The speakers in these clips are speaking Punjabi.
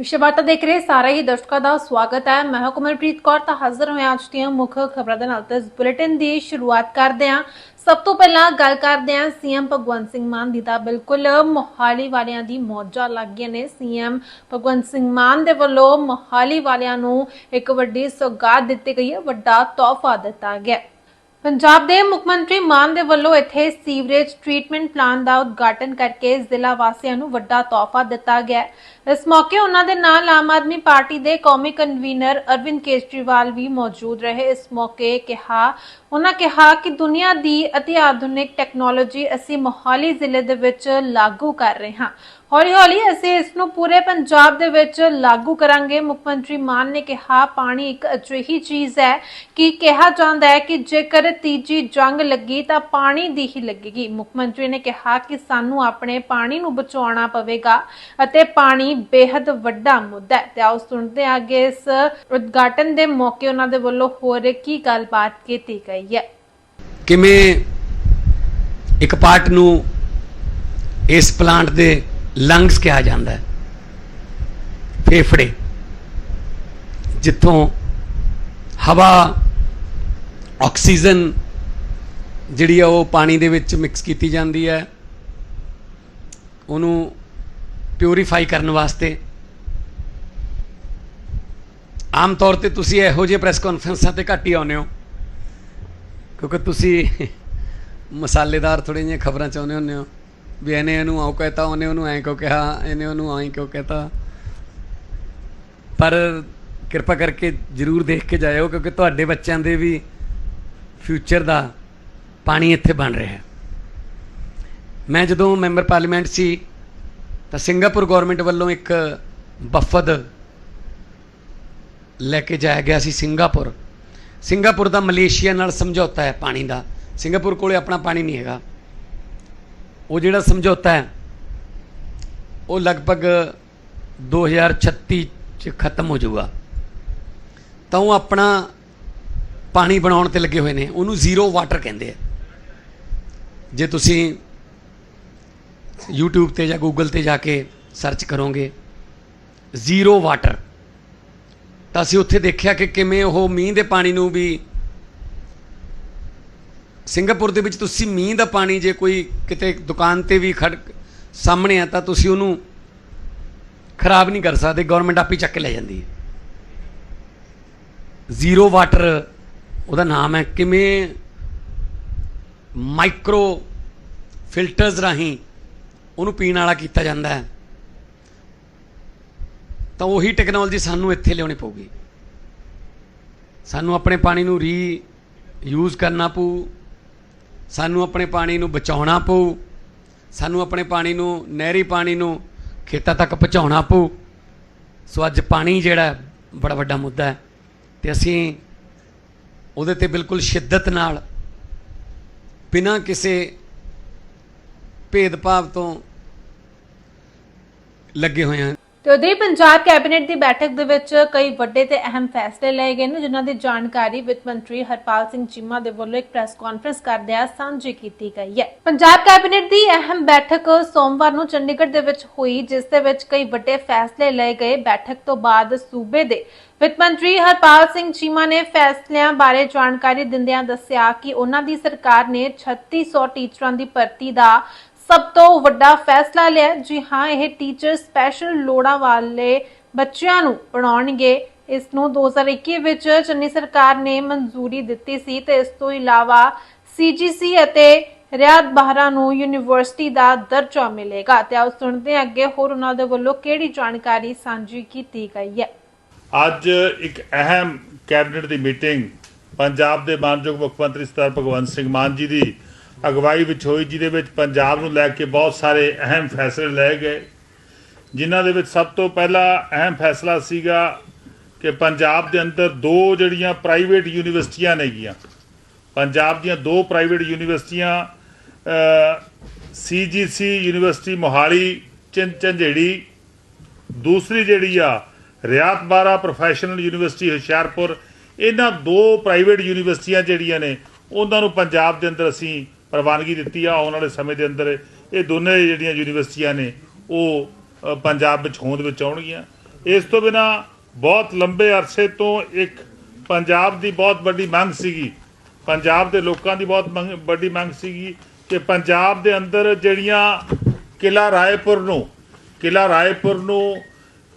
ਵਿਸ਼ਵਾਰਤਾ ਦੇਖ ਰਹੇ ਸਾਰੇ ਹੀ ਦਰਸ਼ਕਾਂ ਦਾ ਸਵਾਗਤ ਹੈ। ਮੈਂ ਹਾਂ ਕਮਲਪ੍ਰੀਤ ਕੌਰ, ਤਾਂ ਹਾਜ਼ਰ ਹੋਏ ਅੱਜ ਦੀਆਂ ਮੁੱਖ ਖਬਰਾਂ ਦੇ ਨਾਲ। ਤੇ ਇਸ ਬੁਲੇਟਿਨ ਦੀ ਸ਼ੁਰੂਆਤ ਕਰਦੇ ਹਾਂ। ਸਭ ਤੋਂ ਪਹਿਲਾਂ ਗੱਲ ਕਰਦੇ ਹਾਂ ਸੀਐਮ ਭਗਵੰਤ ਸਿੰਘ ਮਾਨ ਦੀ। ਤਾਂ ਬਿਲਕੁਲ ਮੋਹਾਲੀ ਵਾਲਿਆਂ ਦੀ ਮੌਜਾਂ ਲੱਗ ਗਈਆਂ ਨੇ। ਸੀਐਮ ਭਗਵੰਤ ਸਿੰਘ ਮਾਨ ਦੇ ਵੱਲੋਂ ਮੋਹਾਲੀ ਵਾਲਿਆਂ ਨੂੰ ਇੱਕ ਵੱਡੀ ਸੌਗਾਤ ਦਿੱਤੀ ਗਈ ਹੈ। ਵੱਡਾ ਤੋਹਫਾ ਦਿੱਤਾ ਗਿਆ ਪੰਜਾਬ ਦੇ ਮੁੱਖ ਮੰਤਰੀ ਮਾਨ ਦੇ ਵੱਲੋਂ ਇੱਥੇ ਸੀਵਰੇਜ ਟ੍ਰੀਟਮੈਂਟ ਪਲਾਂਟ ਦਾ ਉਦਘਾਟਨ ਕਰਕੇ ਜ਼ਿਲ੍ਹਾ ਵਾਸੀਆਂ ਨੂੰ ਵੱਡਾ ਤੋਹਫਾ ਦਿੱਤਾ ਗਿਆ ਇਸ ਮੌਕੇ ਉਹਨਾਂ ਦੇ ਨਾਲ ਆਮ ਆਦਮੀ ਪਾਰਟੀ ਦੇ ਕੌਮੀ ਕਨਵੀਨਰ ਅਰਵਿੰਦ ਕੇਜਰੀਵਾਲ ਵੀ ਮੌਜੂਦ ਰਹੇ। ਇਸ ਮੌਕੇ ਕਿਹਾ, ਉਹਨਾਂ ਕਿਹਾ ਕਿ ਦੁਨੀਆ ਦੀ ਅਤੀ ਆਧੁਨਿਕ ਟੈਕਨੋਲੋਜੀ ਅਸੀਂ ਮੋਹਾਲੀ ਜ਼ਿਲ੍ਹੇ ਦੇ ਵਿੱਚ ਲਾਗੂ ਕਰ ਰਹੇ ਹਾਂ। ਹੌਲੀ ਹੌਲੀ ਅਸੀਂ ਇਸ ਨੂੰ ਪੂਰੇ ਪੰਜਾਬ ਦੇ ਵਿੱਚ ਲਾਗੂ ਕਰਾਂਗੇ। ਮੁੱਖ ਮੰਤਰੀ ਮਾਨ ਨੇ ਕਿਹਾ, ਪਾਣੀ ਇੱਕ ਅਜਿਹੀ ਚੀਜ਼ ਹੈ ਕਿ ਕਿਹਾ ਜਾਂਦਾ ਹੈ ਕਿ ਜੇਕਰ ਤੀਜੀ ਜੰਗ ਲੱਗੀ ਤਾਂ ਪਾਣੀ ਦੀ ਹੀ ਲੱਗੇਗੀ। ਮੁੱਖ ਮੰਤਰੀ ਨੇ ਕਿਹਾ ਕਿ ਸਾਨੂੰ ਆਪਣੇ ਪਾਣੀ ਨੂੰ ਬਚਾਉਣਾ ਪਵੇਗਾ ਅਤੇ ਪਾਣੀ ਬੇहद ਵੱਡਾ ਮੁੱਦਾ ਹੈ। ਤੇ ਆਓ ਸੁਣਦੇ ਹਾਂ ਅੱਗੇ ਇਸ ਉਦਘਾਟਨ ਦੇ ਮੌਕੇ ਉਹਨਾਂ ਦੇ ਵੱਲੋਂ ਹੋਰ ਕੀ ਗੱਲਬਾਤ ਕੀਤੀ ਗਈ ਹੈ। ਕਿਵੇਂ ਇੱਕ ਪਾਰਟ ਨੂੰ ਇਸ ਪਲਾਂਟ ਦੇ ਲੰਗਸ ਕਿਹਾ ਜਾਂਦਾ ਹੈ। ਫੇਫੜੇ। ਜਿੱਥੋਂ ਹਵਾ, ਆਕਸੀਜਨ ਜਿਹੜੀ ਆ ਉਹ ਪਾਣੀ ਦੇ ਵਿੱਚ ਮਿਕਸ ਕੀਤੀ ਜਾਂਦੀ ਹੈ। ਉਹਨੂੰ ਪਿਊਰੀਫਾਈ ਕਰਨ ਵਾਸਤੇ। ਆਮ ਤੌਰ ਤੇ ਤੁਸੀਂ ਇਹੋ ਜਿਹੇ ਪ੍ਰੈਸ ਕਾਨਫਰੰਸਾਂ ਤੇ ਘੱਟ ਹੀ ਆਉਂਦੇ ਹੋ। ਕਿਉਂਕਿ ਤੁਸੀਂ ਮਸਾਲੇਦਾਰ ਥੋੜੀ ਜਿਹੀਆਂ ਖਬਰਾਂ ਚਾਹੁੰਦੇ ਹੁੰਦੇ ਹੋ। ਵੀ ਇਹਨੇ ਇਹਨੂੰ ਆਉ ਕਹਤਾ, ਉਹਨੇ ਉਹਨੂੰ ਐਂ ਕਿਉਂ ਕਿਹਾ, ਇਹਨੇ ਉਹਨੂੰ ਐਂ ਕਿਉਂ ਕਹਤਾ। ਪਰ ਕਿਰਪਾ ਕਰਕੇ ਜਰੂਰ ਦੇਖ ਕੇ ਜਾਇਓ, ਕਿਉਂਕਿ ਤੁਹਾਡੇ ਬੱਚਿਆਂ ਦੇ ਵੀ ਫਿਊਚਰ ਦਾ ਪਾਣੀ ਇੱਥੇ ਬਣ ਰਿਹਾ ਹੈ। ਮੈਂ ਜਦੋਂ ਮੈਂਬਰ ਪਾਰਲੀਮੈਂਟ ਸੀ, ਤਾਂ ਸਿੰਗਾਪੁਰ ਗਵਰਨਮੈਂਟ ਵੱਲੋਂ ਇੱਕ ਵਫਦ ਲੈ ਕੇ ਜਾਇਆ ਗਿਆ ਸੀ ਸਿੰਗਾਪੁਰ। ਸਿੰਗਾਪੁਰ ਦਾ ਮਲੇਸ਼ੀਆ ਨਾਲ ਸਮਝੌਤਾ ਹੈ ਪਾਣੀ ਦਾ। ਸਿੰਗਾਪੁਰ ਕੋਲੇ ਆਪਣਾ ਪਾਣੀ ਨਹੀਂ ਹੈਗਾ। ਉਹ ਜਿਹੜਾ ਸਮਝੌਤਾ ਹੈ, ਉਹ ਲਗਭਗ 2036 ਚ ਖਤਮ ਹੋ ਜਾਊਗਾ। ਤਾਂ ਉਹ ਆਪਣਾ ਪਾਣੀ ਬਣਾਉਣ ਤੇ ਲੱਗੇ ਹੋਏ ਨੇ। ਉਹਨੂੰ ਜ਼ੀਰੋ ਵਾਟਰ ਕਹਿੰਦੇ ਆ। ਜੇ ਤੁਸੀਂ YouTube ਤੇ ਜਾਂ Google ਤੇ ਜਾ ਕੇ ਸਰਚ ਕਰੋਗੇ, ਜ਼ੀਰੋ ਵਾਟਰ, ਤਾਂ ਅਸੀਂ ਉੱਥੇ ਦੇਖਿਆ ਕਿ ਕਿਵੇਂ ਉਹ ਮੀਂਹ ਦੇ ਪਾਣੀ ਨੂੰ ਵੀ ਸਿੰਗਾਪੁਰ ਦੇ ਵਿੱਚ ਤੁਸੀਂ ਮੀਂਹ ਦਾ ਪਾਣੀ ਜੇ ਕੋਈ ਕਿਤੇ ਦੁਕਾਨ ਤੇ ਵੀ ਖੜ ਸਾਹਮਣੇ ਆ ਤਾਂ ਤੁਸੀਂ ਉਹਨੂੰ ਖਰਾਬ ਨਹੀਂ ਕਰ ਸਕਦੇ ਗਵਰਨਮੈਂਟ ਆਪੇ ਚੱਕ ਕੇ ਲੈ ਜਾਂਦੀ ਹੈ। ਜ਼ੀਰੋ ਵਾਟਰ ਉਹਦਾ ਨਾਮ ਹੈ ਕਿਵੇਂ ਮਾਈਕਰੋ ਫਿਲਟਰਸ ਰਾਹੀਂ ਉਹਨੂੰ ਪੀਣ ਵਾਲਾ ਕੀਤਾ ਜਾਂਦਾ ਹੈ। ਤਾਂ ਉਹੀ ਟੈਕਨੋਲੋਜੀ ਸਾਨੂੰ ਇੱਥੇ ਲਿਆਉਣੀ ਪਊਗੀ। ਸਾਨੂੰ ਆਪਣੇ ਪਾਣੀ ਨੂੰ ਰੀ ਯੂਜ਼ ਕਰਨਾ ਪਊ ਸਾਨੂੰ ਆਪਣੇ ਪਾਣੀ ਨੂੰ ਬਚਾਉਣਾ ਪਊ। ਸਾਨੂੰ ਆਪਣੇ ਪਾਣੀ ਨੂੰ, ਨਹਿਰੀ ਪਾਣੀ ਨੂੰ, ਖੇਤਾਂ ਤੱਕ ਪਹੁੰਚਾਉਣਾ ਪਊ। ਸੋ ਅੱਜ ਪਾਣੀ ਜਿਹੜਾ ਬੜਾ ਵੱਡਾ ਮੁੱਦਾ ਹੈ। ਤੇ ਅਸੀਂ ਉਹਦੇ ਤੇ ਬਿਲਕੁਲ ਸ਼ਿੱਦਤ ਨਾਲ, ਬਿਨਾਂ ਕਿਸੇ ਭੇਦਭਾਵ ਤੋਂ ਲੱਗੇ ਹੋਏ ਹਾਂ। ਤੇ ਉਧਰ ਪੰਜਾਬ ਕੈਬਨਿਟ ਦੀ ਬੈਠਕ ਦੇ ਵਿੱਚ ਕਈ ਵੱਡੇ ਤੇ ਅਹਿਮ ਫੈਸਲੇ ਲਏ ਗਏ ਨੇ, ਜਿਨ੍ਹਾਂ ਦੀ ਜਾਣਕਾਰੀ ਵਿੱਤ ਮੰਤਰੀ ਹਰਪਾਲ ਸਿੰਘ ਚੀਮਾ ਦੇ ਵੱਲੋਂ ਇੱਕ ਪ੍ਰੈਸ ਕਾਨਫਰੰਸ ਕਰਦਿਆਂ ਸਾਂਝੀ ਕੀਤੀ ਗਈ ਹੈ। ਪੰਜਾਬ ਕੈਬਨਿਟ ਦੀ ਅਹਿਮ ਬੈਠਕ ਸੋਮਵਾਰ ਨੂੰ ਚੰਡੀਗੜ੍ਹ ਦੇ ਵਿੱਚ ਹੋਈ, ਜਿਸ ਦੇ ਵਿੱਚ ਕਈ ਵੱਡੇ ਫੈਸਲੇ ਲਏ ਗਏ। ਬੈਠਕ ਤੋਂ ਬਾਅਦ ਸੂਬੇ ਦੇ ਵਿੱਤ ਮੰਤਰੀ ਹਰਪਾਲ ਸਿੰਘ ਚੀਮਾ ਨੇ ਫੈਸਲਿਆਂ ਬਾਰੇ ਜਾਣਕਾਰੀ ਦਿੰਦਿਆਂ ਦੱਸਿਆ ਕਿ ਉਹਨਾਂ ਦੀ ਸਰਕਾਰ ਨੇ 3600 ਟੀਚਰਾਂ ਦੀ ਭਰਤੀ ਦਾ ਸਭ ਤੋਂ ਵੱਡਾ ਫੈਸਲਾ ਲਿਆ ਜੀ ਹਾਂ, ਇਹ ਟੀਚਰ ਸਪੈਸ਼ਲ ਲੋੜਾਂ ਵਾਲੇ ਬੱਚਿਆਂ ਨੂੰ ਪੜਾਉਣਗੇ ਇਸ ਨੂੰ 2021 ਵਿੱਚ ਚੰਨੀ ਸਰਕਾਰ ਨੇ ਮਨਜ਼ੂਰੀ ਦਿੱਤੀ ਸੀ ਤੇ ਇਸ ਤੋਂ ਇਲਾਵਾ ਸੀਜੀਸੀ ਅਤੇ ਰਿਆਤ ਬਹਾਰਾ ਨੂੰ ਯੂਨੀਵਰਸਿਟੀ ਦਾ ਦਰਜਾ ਮਿਲੇਗਾ। ਤੇ ਆਓ ਸੁਣਦੇ ਹਾਂ ਅੱਗੇ ਹੋਰ ਉਹਨਾਂ ਦੇ ਵੱਲੋਂ ਕਿਹੜੀ ਜਾਣਕਾਰੀ ਸਾਂਝੀ ਕੀਤੀ ਗਈ ਹੈ। ਅੱਜ ਇੱਕ ਅਹਿਮ ਕੈਬਨਿਟ ਦੀ ਮੀਟਿੰਗ ਪੰਜਾਬ ਦੇ ਮਾਨਯੋਗ ਮੁੱਖ ਮੰਤਰੀ ਸਰਦਾਰ ਭਗਵੰਤ ਸਿੰਘ ਮਾਨ ਜੀ ਦੀ ਅਗਵਾਈ ਵਿੱਚ ਹੋਈ, ਜਿਹਦੇ ਵਿੱਚ ਪੰਜਾਬ ਨੂੰ ਲੈ ਕੇ ਬਹੁਤ ਸਾਰੇ ਅਹਿਮ ਫੈਸਲੇ ਲਏ ਗਏ, ਜਿਨ੍ਹਾਂ ਦੇ ਵਿੱਚ ਸਭ ਤੋਂ ਪਹਿਲਾ ਅਹਿਮ ਫੈਸਲਾ ਸੀਗਾ ਕਿ ਪੰਜਾਬ ਦੇ ਅੰਦਰ ਦੋ ਜਿਹੜੀਆਂ ਪ੍ਰਾਈਵੇਟ ਯੂਨੀਵਰਸਿਟੀਆਂ ਨੇਗੀਆਂ। ਪੰਜਾਬ ਦੀਆਂ ਦੋ ਪ੍ਰਾਈਵੇਟ ਯੂਨੀਵਰਸਿਟੀਆਂ ਸੀਜੀਸੀ ਯੂਨੀਵਰਸਿਟੀ ਮੋਹਾਲੀ, ਚਿੰ ਝੰਜੇੜੀ ਦੂਸਰੀ ਜਿਹੜੀ ਆ, ਰਿਆਤ ਬਾਰਾ ਪ੍ਰੋਫੈਸ਼ਨਲ ਯੂਨੀਵਰਸਿਟੀ ਹੁਸ਼ਿਆਰਪੁਰ, ਇਹਨਾਂ ਦੋ ਪ੍ਰਾਈਵੇਟ ਯੂਨੀਵਰਸਿਟੀਆਂ ਜਿਹੜੀਆਂ ਨੇ, ਉਹਨਾਂ ਨੂੰ ਪੰਜਾਬ ਦੇ ਅੰਦਰ ਅਸੀਂ ਪ੍ਰਵਾਨਗੀ ਦਿੱਤੀ ਆ ਆਉਣ ਵਾਲੇ ਸਮੇਂ ਦੇ ਅੰਦਰ ਇਹ ਦੋਨੇ ਜਿਹੜੀਆਂ ਯੂਨੀਵਰਸਿਟੀਆਂ ਨੇ ਉਹ ਪੰਜਾਬ ਵਿੱਚ ਹੋਂਦ ਵਿੱਚ ਆਉਣਗੀਆਂ। ਇਸ ਤੋਂ ਬਿਨਾ ਬਹੁਤ ਲੰਬੇ ਅਰਸੇ ਤੋਂ ਇੱਕ ਪੰਜਾਬ ਦੀ ਬਹੁਤ ਵੱਡੀ ਮੰਗ ਸੀਗੀ, ਪੰਜਾਬ ਦੇ ਲੋਕਾਂ ਦੀ ਬਹੁਤ ਵੱਡੀ ਮੰਗ ਸੀਗੀ ਕਿ ਪੰਜਾਬ ਦੇ ਅੰਦਰ ਜਿਹੜੀਆਂ ਕਿਲਾ ਰਾਏਪੁਰ ਨੂੰ ਕਿਲਾ ਰਾਏਪੁਰ ਨੂੰ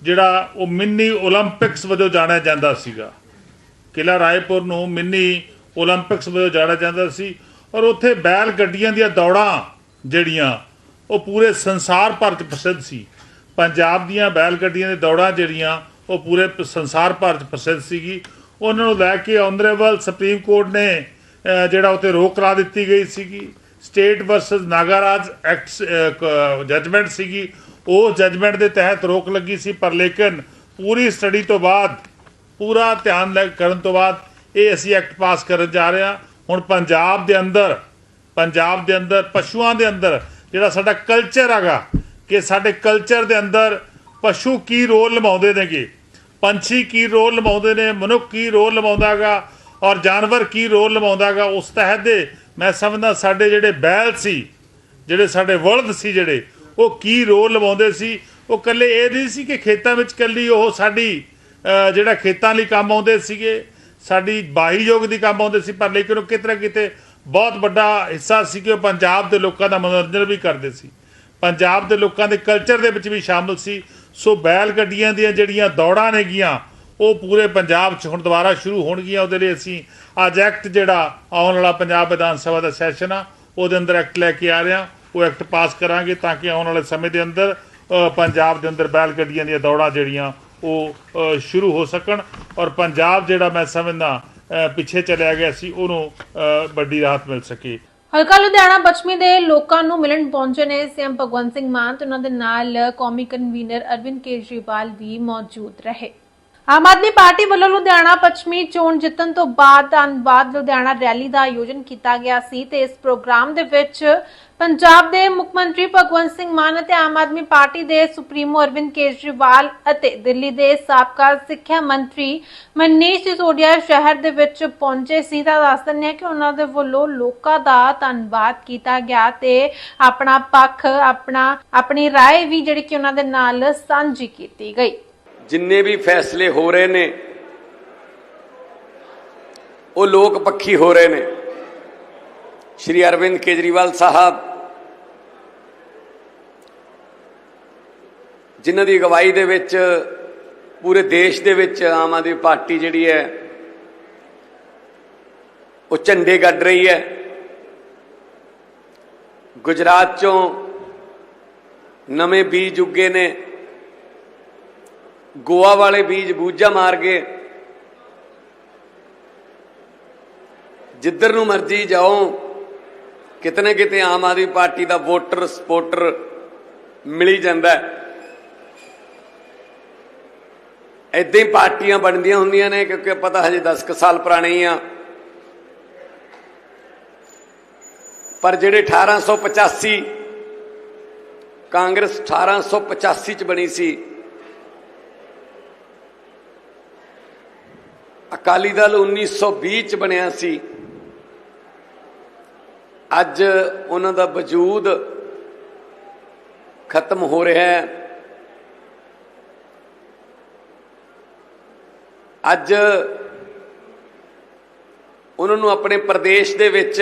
ਜਿਹੜਾ ਉਹ ਮਿੰਨੀ 올림픽ਸ ਵਜੋਂ ਜਾਣਿਆ ਜਾਂਦਾ ਸੀਗਾ। ਕਿਲਾ ਰਾਏਪੁਰ ਨੂੰ ਮਿੰਨੀ 올림픽ਸ ਵਜੋਂ ਜਾਣਿਆ ਜਾਂਦਾ ਸੀ। ਔਰ ਉੱਥੇ ਬੈਲ ਗੱਡੀਆਂ ਦੀਆਂ ਦੌੜਾਂ ਜਿਹੜੀਆਂ, ਉਹ ਪੂਰੇ ਸੰਸਾਰ ਭਰ 'ਚ ਪ੍ਰਸਿੱਧ ਸੀ। ਪੰਜਾਬ ਦੀਆਂ ਬੈਲ ਗੱਡੀਆਂ ਦੀਆਂ ਦੌੜਾਂ ਜਿਹੜੀਆਂ, ਉਹ ਪੂਰੇ ਸੰਸਾਰ ਭਰ 'ਚ ਪ੍ਰਸਿੱਧ ਸੀਗੀ। ਉਹਨਾਂ ਨੂੰ ਲੈ ਕੇ ਆਨਰੇਬਲ ਸੁਪਰੀਮ ਕੋਰਟ ਨੇ ਜਿਹੜਾ ਉੱਤੇ ਰੋਕ ਲਾ ਦਿੱਤੀ ਗਈ ਸੀਗੀ। State versus Nagaraj act judgment ਸੀਗੀ। ਉਹ ਜਜਮੈਂਟ ਦੇ ਤਹਿਤ ਰੋਕ ਲੱਗੀ ਸੀ, ਪਰ ਲੇਕਿਨ ਪੂਰੀ ਸਟੱਡੀ ਤੋਂ ਬਾਅਦ, ਪੂਰਾ ਧਿਆਨ ਲੈ, ਕਰਨ ਤੋਂ ਬਾਅਦ ਇਹ ਅਸੀਂ ਐਕਟ ਪਾਸ ਕਰਨ ਜਾ ਰਹੇ ਹਾਂ। ਹੁਣ ਪੰਜਾਬ ਦੇ ਅੰਦਰ, ਪੰਜਾਬ ਦੇ ਅੰਦਰ, ਪਸ਼ੂਆਂ ਦੇ ਅੰਦਰ, ਜਿਹੜਾ ਸਾਡਾ ਕਲਚਰ ਹੈਗਾ, ਕਿ ਸਾਡੇ ਕਲਚਰ ਦੇ ਅੰਦਰ ਪਸ਼ੂ ਕੀ ਰੋਲ ਨਿਭਾਉਂਦੇ ਨੇਗੇ? ਪੰਛੀ ਕੀ ਰੋਲ ਨਿਭਾਉਂਦੇ ਨੇ? ਮਨੁੱਖ ਕੀ ਰੋਲ ਨਿਭਾਉਂਦਾਗਾ ਔਰ ਜਾਨਵਰ ਕੀ ਰੋਲ ਨਿਭਾਉਂਦਾਗਾ ਉਸ ਤਹਿਤ ਦੇ ਮੈਂ ਸਮਝਦਾ ਸਾਡੇ ਜਿਹੜੇ ਬੈਲ ਸੀ, ਜਿਹੜੇ ਸਾਡੇ ਵਲਦ ਸੀ ਜਿਹੜੇ, ਉਹ ਕੀ ਰੋਲ ਨਿਭਾਉਂਦੇ ਸੀ? ਉਹ ਕੱਲੇ ਇਹ ਨਹੀਂ ਸੀ ਕਿ ਖੇਤਾਂ ਵਿੱਚ ਕੱਲੀ ਉਹ ਸਾਡੀ ਜਿਹੜਾ ਖੇਤਾਂ ਲਈ ਕੰਮ ਆਉਂਦੇ ਸੀਗੇ ਸਾਡੀ ਬਾਈ ਯੋਗ ਦੀ ਕੰਮ ਆਉਂਦੇ ਸੀ, ਪਰ ਲੇਕਿਨ ਉਹ ਕਿਤੇ ਨਾ ਕਿਤੇ ਬਹੁਤ ਵੱਡਾ ਹਿੱਸਾ ਸੀ ਕਿ ਉਹ ਪੰਜਾਬ ਦੇ ਲੋਕਾਂ ਦਾ ਮਨੋਰੰਜਨ ਵੀ ਕਰਦੇ ਸੀ। ਪੰਜਾਬ ਦੇ ਲੋਕਾਂ ਦੇ ਕਲਚਰ ਦੇ ਵਿੱਚ ਵੀ ਸ਼ਾਮਲ ਸੀ। ਸੋ ਬੈਲ ਗੱਡੀਆਂ ਦੀਆਂ ਜਿਹੜੀਆਂ ਦੌੜਾਂ ਨੇਗੀਆਂ ਉਹ ਪੂਰੇ ਪੰਜਾਬ 'ਚ ਹੁਣ ਦੁਬਾਰਾ ਸ਼ੁਰੂ ਹੋਣਗੀਆਂ। ਉਹਦੇ ਲਈ ਅਸੀਂ ਅੱਜ ਐਕਟ ਜਿਹੜਾ ਆਉਣ ਵਾਲਾ ਪੰਜਾਬ ਵਿਧਾਨ ਸਭਾ ਦਾ ਸੈਸ਼ਨ ਆ, ਉਹਦੇ ਅੰਦਰ ਐਕਟ ਲੈ ਕੇ ਆ ਰਿਹਾ ਉਹ ਐਕਟ ਪਾਸ ਕਰਾਂਗੇ ਤਾਂ ਕਿ ਆਉਣ ਵਾਲੇ ਸਮੇਂ ਦੇ ਅੰਦਰ ਪੰਜਾਬ ਦੇ ਅੰਦਰ ਬੈਲ ਗੱਡੀਆਂ ਦੀਆਂ ਦੌੜਾਂ ਜਿਹੜੀਆਂ ਉਹ ਸ਼ੁਰੂ ਹੋ ਸਕਣ। ਔਰ ਪੰਜਾਬ ਜਿਹੜਾ ਮੈਂ ਸਮਝਦਾ ਪਿੱਛੇ ਚਲਿਆ ਗਿਆ ਸੀ, ਉਹਨੂੰ ਵੱਡੀ ਰਾਹਤ ਮਿਲ ਸਕੇ। ਹਲਕਾ ਲੁਧਿਆਣਾ, ਪੱਛਮੀ ਦੇ ਲੋਕਾਂ ਨੂੰ ਮਿਲਣ ਪਹੁੰਚੇ ਨੇ ਸੀਐਮ ਭਗਵੰਤ ਸਿੰਘ ਮਾਨ ਤੇ ਉਹਨਾਂ ਦੇ ਨਾਲ ਕੌਮੀ ਕਨਵੀਨਰ ਅਰਵਿੰਦ ਕੇਜਰੀਵਾਲ ਵੀ ਮੌਜੂਦ ਰਹੇ। ਆਮ ਆਦਮੀ ਪਾਰਟੀ ਵੱਲੋਂ ਲੁਧਿਆਣਾ ਪੱਛਮੀ ਚੋਣ ਜਿੱਤਣ ਤੋਂ ਬਾਅਦ ਧੰਨਵਾਦ ਲੁਧਿਆਣਾ ਰੈਲੀ ਦਾ ਆਯੋਜਨ ਕੀਤਾ ਗਿਆ ਸੀ ਤੇ ਇਸ ਪ੍ਰੋਗਰਾਮ ਦੇ ਵਿੱਚ ਪੰਜਾਬ ਦੇ ਮੁੱਖ ਮੰਤਰੀ ਭਗਵੰਤ ਸਿੰਘ ਮਾਨ ਅਤੇ ਆਮ ਆਦਮੀ ਪਾਰਟੀ ਦੇ ਸੁਪਰੀਮੋ ਅਰਵਿੰਦ ਕੇਜਰੀਵਾਲ ਅਤੇ ਦਿੱਲੀ ਦੇ ਸਾਬਕਾ ਸਿੱਖਿਆ ਮੰਤਰੀ ਮਨੀਸ਼ ਸਿਸੋਦੀਆ ਸ਼ਹਿਰ ਦੇ ਵਿੱਚ ਪਹੁੰਚੇ ਸੀ ਤਾਂ ਦੱਸ ਦਿੰਦੇ ਹਾਂ ਕਿ ਉਹਨਾਂ ਦੇ ਵੱਲੋਂ ਲੋਕਾਂ ਦਾ ਧੰਨਵਾਦ ਕੀਤਾ ਗਿਆ ਤੇ ਆਪਣਾ ਪੱਖ ਆਪਣਾ ਆਪਣੀ رائے ਵੀ ਜਿਹੜੀ ਕਿ ਉਹਨਾਂ ਦੇ ਨਾਲ ਸਾਂਝੀ ਕੀਤੀ ਗਈ ਜਿੰਨੇ ਵੀ ਫੈਸਲੇ ਹੋ ਰਹੇ ਨੇ, ਉਹ ਲੋਕ ਪੱਖੀ ਹੋ ਰਹੇ ਨੇ। ਸ਼੍ਰੀ ਅਰਵਿੰਦ ਕੇਜਰੀਵਾਲ ਸਾਹਿਬ ਜਿਨ੍ਹਾਂ ਦੀ ਅਗਵਾਈ ਦੇ ਵਿੱਚ, ਪੂਰੇ ਦੇਸ਼ ਦੇ ਵਿੱਚ ਆਮ ਆਦਮੀ ਪਾਰਟੀ ਜਿਹੜੀ ਹੈ, ਉਹ ਝੰਡੇ ਗੱਡ ਰਹੀ ਹੈ। ਗੁਜਰਾਤ ਚੋਂ ਨਵੇਂ ਬੀਜ ਉੱਗੇ ਨੇ। ਗੋਆ ਵਾਲੇ ਬੀਜ ਬੂਝਾ ਮਾਰ ਗਏ ਜਿੱਧਰ ਨੂੰ ਮਰਜ਼ੀ ਜਾਓ ਕਿਤੇ ਨਾ ਕਿਤੇ ਆਮ ਆਦਮੀ ਪਾਰਟੀ ਦਾ ਵੋਟਰ ਸਪੋਰਟਰ ਮਿਲੀ ਜਾਂਦਾ ਹੈ। ਹੀ ਪਾਰਟੀਆਂ ਬਣਦੀਆਂ ਹੁੰਦੀਆਂ ਨੇ, ਕਿਉਂਕਿ ਆਪਾਂ ਤਾਂ ਹਜੇ 10 ਕੁ ਸਾਲ ਪੁਰਾਣੇ ਹੀ ਆ। ਪਰ ਜਿਹੜੇ 1885 ਕਾਂਗਰਸ 1885 ਚ ਬਣੀ ਸੀ ਅਕਾਲੀ ਦਲ 1920 ਚ ਬਣਿਆ ਸੀ। ਅੱਜ ਉਹਨਾਂ ਦਾ ਵਜੂਦ ਖਤਮ ਹੋ ਰਿਹਾ ਹੈ। ਅੱਜ ਉਹਨਾਂ ਨੂੰ ਆਪਣੇ ਪ੍ਰਦੇਸ਼ ਦੇ ਵਿੱਚ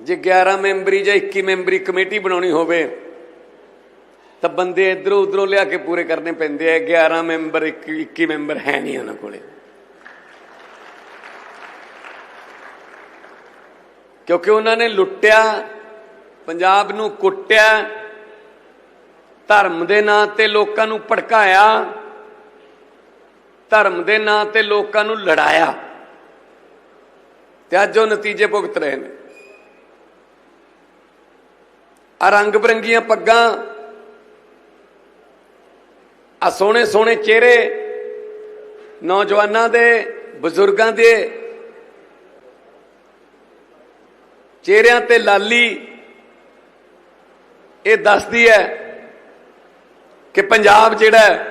ਜੇ 11 ਮੈਂਬਰੀ ਜਾਂ 21 ਮੈਂਬਰੀ ਕਮੇਟੀ ਬਣਾਉਣੀ ਹੋਵੇ ਤਾਂ ਬੰਦੇ ਇਧਰੋਂ ਉਧਰੋਂ ਲਿਆ ਕੇ ਪੂਰੇ ਕਰਨੇ ਪੈਂਦੇ ਆ। 11 ਮੈਂਬਰ 21 ਮੈਂਬਰ ਹੈ ਨਹੀਂ ਉਹਨਾਂ ਕੋਲੇ। ਕਿਉਂਕਿ ਉਹਨਾਂ ਨੇ ਲੁੱਟਿਆ, ਪੰਜਾਬ ਨੂੰ ਕੁੱਟਿਆ, ਧਰਮ ਦੇ ਨਾਂ ਤੇ ਲੋਕਾਂ ਨੂੰ ਭੜਕਾਇਆ, ਧਰਮ ਦੇ ਨਾਂ ਤੇ ਲੋਕਾਂ ਨੂੰ ਲੜਾਇਆ। ਤੇ ਅੱਜ ਉਹ ਨਤੀਜੇ ਭੁਗਤ ਰਹੇ ਨੇ। ਆ ਰੰਗ ਬਰੰਗੀਆਂ ਪੱਗਾਂ ਆ ਸੋਹਣੇ ਸੋਹਣੇ ਚਿਹਰੇ ਨੌਜਵਾਨਾਂ ਦੇ, ਬਜ਼ੁਰਗਾਂ ਦੇ ਚਿਹਰਿਆਂ ਤੇ ਲਾਲੀ ਇਹ ਦੱਸਦੀ ਹੈ ਕਿ ਪੰਜਾਬ ਜਿਹੜਾ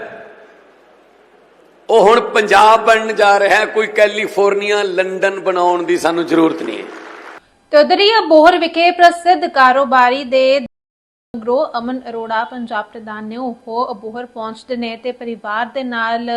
ਉਹ ਹੁਣ ਪੰਜਾਬ ਬਣਨ ਜਾ ਰਿਹਾ ਹੈ। ਕੋਈ ਕੈਲੀਫੋਰਨੀਆ, ਲੰਡਨ ਬਣਾਉਣ ਦੀ ਸਾਨੂੰ ਜ਼ਰੂਰਤ ਨਹੀਂ ਹੈ। ਤੇ ਬੋਹਰ ਵਿਖੇ ਪ੍ਰਸਿੱਧ ਕਾਰੋਬਾਰੀ ਦੇ ਗਰੋ ਅਮਨ ਅਰੋੜਾ, ਪੰਜਾਬ ਪ੍ਰਧਾਨ ਨੇ ਉਹ ਅਬੋਹਰ ਪਹੁੰਚਦੇ ਨੇ ਤੇ ਪਰਿਵਾਰ ਦੇ ਨਾਲ